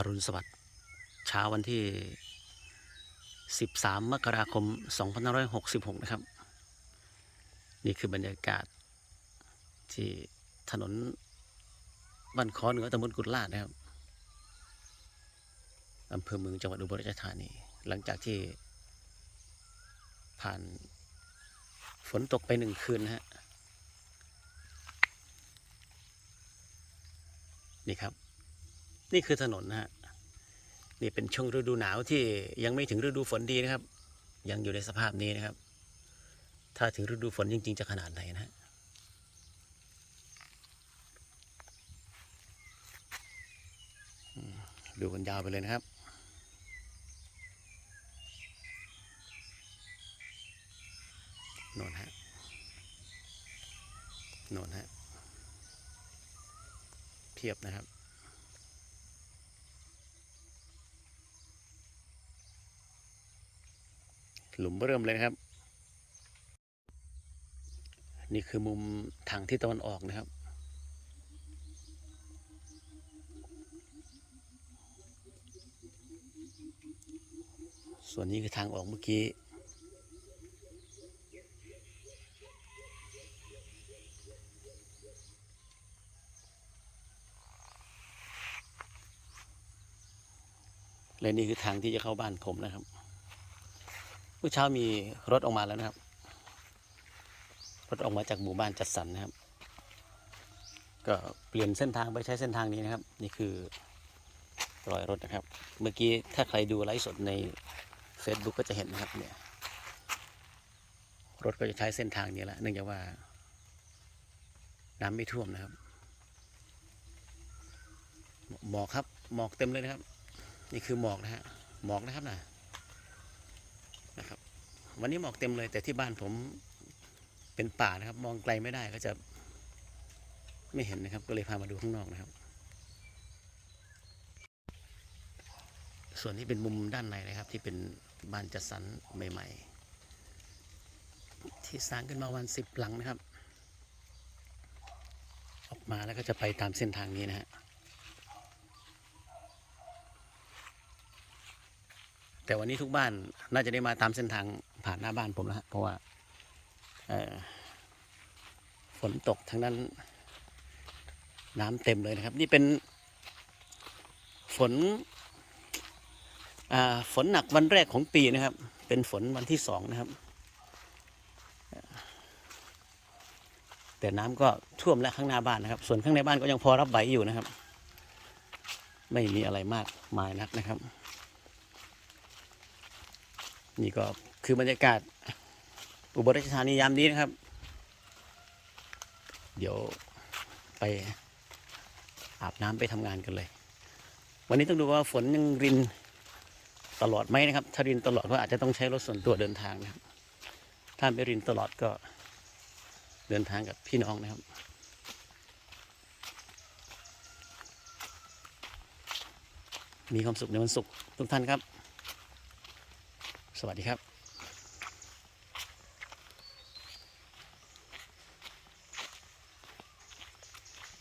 อรุณสวัสดิ์เช้าวันที่ 13 มกราคม 2566 นะครับ นี่คือบรรยากาศ ที่ถนนบ้านคอเหนือตำบลกุดลาดนะครับอำเภอเมืองจังหวัดอุบลราชธานี หลังจากที่ ผ่านฝนตกไปหนึ่งคืนนะฮะนี่ครับ นี่คือถนนนะฮะนี่เป็นช่วงฤดูหนาวที่ยังไม่ถึงฤดูฝนดีนะครับ ยังอยู่ในสภาพนี้นะครับ ถ้าถึงฤดูฝนจริง ๆ จะขนาดไหนนะฮะดูกันยาวไปเลยนะครับโน่นฮะโน่นฮะเพียบนะครับ หลุมเริ่มเลยนะครับ นี่คือมุมทางที่ตะวันออกนะครับ ส่วนนี้คือทางออกเมื่อกี้และนี่คือทางที่จะเข้าบ้านผมนะครับ เมื่อเช้ามีรถออกมาแล้วนะครับ รถออกมาจากหมู่บ้านจัดสรรนะครับ ก็เปลี่ยนเส้นทางไปใช้เส้นทางนี้นะครับ นี่คือรอยรถนะครับ เมื่อกี้ถ้าใครดูไลฟ์สดใน Facebook ก็จะเห็นนะครับเนี่ยรถก็จะใช้เส้นทางนี้แหละเนื่องจากว่า น้ำไม่ท่วมนะครับ หมอกครับ หมอกเต็มเลยนะครับ นี่คือหมอกนะฮะหมอกนะครับนะนะ วันนี้หมอกเต็มเลย แต่ที่บ้านผมเป็นป่านะครับ มองไกลไม่ได้ก็จะไม่เห็นนะครับ ก็เลยพามาดูข้างนอกนะครับ ส่วนนี้เป็นมุมด้านในนะครับ ที่เป็นบ้านจัดสรรใหม่ ๆ ที่สร้างขึ้นมาวันสิบหลังนะครับ ออกมาแล้วก็จะไปตามเส้นทางนี้นะฮะแต่วันนี้ทุกบ้านน่าจะได้มาตามเส้นทาง ผ่านหน้าบ้านผมแล้วฮะเพราะว่าฝนตกทั้งนั้น น้ำเต็มเลยนะครับ นี่เป็นฝนฝนหนักวันแรกของปีนะครับ เป็นฝนวันที่สองนะครับ แต่น้ำก็ท่วมแล้วข้างหน้าบ้านนะครับ ส่วนข้างในบ้านก็ยังพอรับไหวอยู่นะครับ ไม่มีอะไรมากมายนักนะครับ นี่ก็คือบรรยากาศ อุบลราชธานียามนี้นะครับ เดี๋ยวไปอาบน้ำไปทำงานกันเลย วันนี้ต้องดูว่าฝนยังรินตลอดไหมนะครับ ถ้ารินตลอดก็อาจจะต้องใช้รถส่วนตัวเดินทางนะครับ ถ้าไม่รินตลอดก็เดินทางกับพี่น้องนะครับมีความสุขในวันศุกร์ทุกท่านครับ สวัสดีครับ